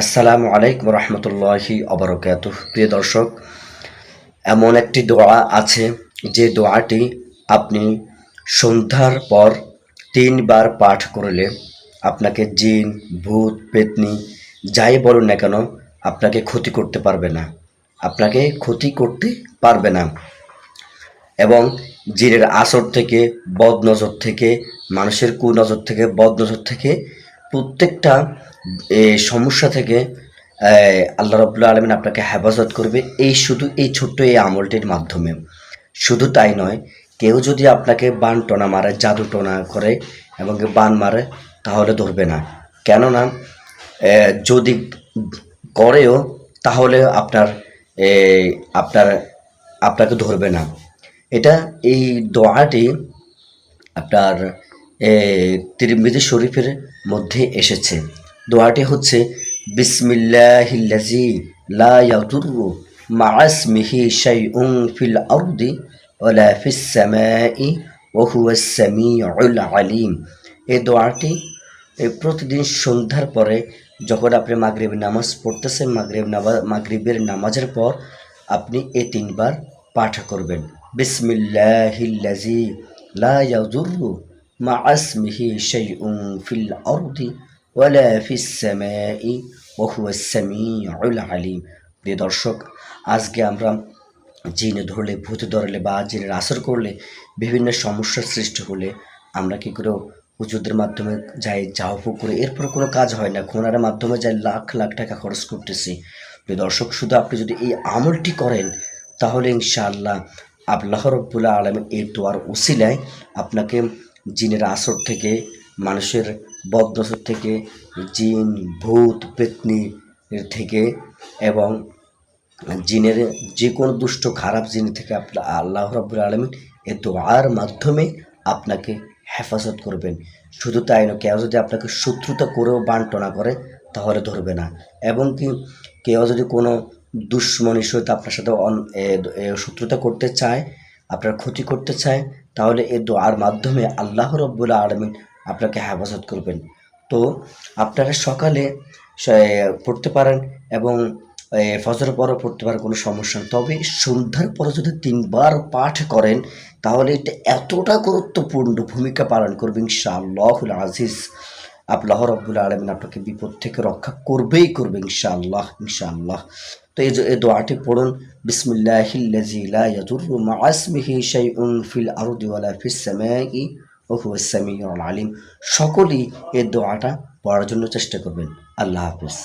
আসসালামু আলাইকুম রহমতুল্লাহি অবরকাত প্রিয় দর্শক, এমন একটি দোয়া আছে যে দোয়াটি আপনি সন্ধ্যার পর তিনবার পাঠ করলে আপনাকে জিন, ভূত, পেতনি, যাই বলুন না কেন, আপনাকে ক্ষতি করতে পারবে না। আপনাকে ক্ষতি করতে পারবে না। এবং জিনের আসর থেকে, বদনজর থেকে, মানুষের কুনজর থেকে, বদনজর থেকে প্রত্যেকটা সমস্যা থেকে আল্লাহ রবুল্লা আলমিন আপনাকে হেফাজত করবে এই শুধু, এই ছোট্ট এই আমলটির মাধ্যমে। শুধু তাই নয়, কেউ যদি আপনাকে বান টোনা মারে, জাদু টোনা করে এবং বান মারে, তাহলে ধরবে না। কেননা যদি করেও, তাহলে আপনার আপনার, আপনাকে ধরবে না। এটা, এই দোয়াটি আপনার তিরমিজি শরীফের মধ্যে এসেছে। দোয়াটি হচ্ছে বিসমিল্লাহিল্লাজি লা আলিম। এই দোয়াটি প্রতিদিন সন্ধ্যার পরে যখন আপনি মাগরিবের নামাজ পড়তেছেন, মাগরিব মাগরিবের নামাজের পর আপনি এ তিনবার পাঠ করবেন। বিসমিল্লাহিল্লাজি লা ইয়াদুররু আসমিহি শাইউন ফিল আরদি ওয়ালা ফিস সামাই ওয়া হুয়াস সামিউল আলিম প্রিয় দর্শক, আজকে আমরা জিনে ধরলে, ভূত ধরলে বা জিনের আসর করলে বিভিন্ন সমস্যার সৃষ্টি হলে আমরা কি করে হুজুরদের মাধ্যমে যাই, যাও করে এরপর কোনো কাজ হয় না খুনার মাধ্যমে যাই, লাখ লাখ টাকা খরচ করতেছি। প্রিয় দর্শক, শুধু আপনি যদি এই আমলটি করেন, তাহলে ইনশাআল্লাহ আল্লাহ রব্বুল্লাহ আলমের এই দোয়ার উসিলায় আপনাকে জিনের আসর থেকে, মানুষের বদনসর থেকে, জিন, ভূত, পেতনি থেকে এবং জিনের যে কোনো দুষ্ট খারাপ জিন থেকে আপনার আল্লাহ রব্বুল আলমিন এ দোয়ার মাধ্যমে আপনাকে হেফাজত করবেন। শুধু তাই নয়, কেউ যদি আপনাকে শত্রুতা করেও বান্টনা করে, তাহলে ধরবে না। এবং কি, কেউ যদি কোনো দুশ্মনী সহিত আপনার সাথে শত্রুতা করতে চায়, আপনার ক্ষতি করতে চায় তাহলে এ দোয়ার মাধ্যমে আল্লাহ রব্বুল আলমিন আপনাকে হেফাজত করবেন। তো আপনারা সকালে পড়তে পারেন এবং এ, ফজরের পরও পড়তে পারেন কোনো সমস্যা তবে সন্ধ্যার পরে যদি তিনবার পাঠ করেন তাহলে এটা এতটা গুরুত্বপূর্ণ ভূমিকা পালন করবে ইনশাআল্লাহুল আজিজ। আল্লাহ রব্বুল আলমিন আপনাকে বিপদ থেকে রক্ষা করবেই করবে ইনশাআল্লাহ ইনশাআল্লাহ। তো এই এই দোয়াটি পড়ুন বিসমিল্লাহিল্লাজি লা ইয়াদুররু মা আসমিহি শাইউন ফিল আরদি ওয়ালা ফিস সামাই, ওয়া হুয়াস সামিউল আলিম। সকলেই এই দোয়াটা পড়ার জন্য চেষ্টা করবেন। আল্লাহ হাফেজ।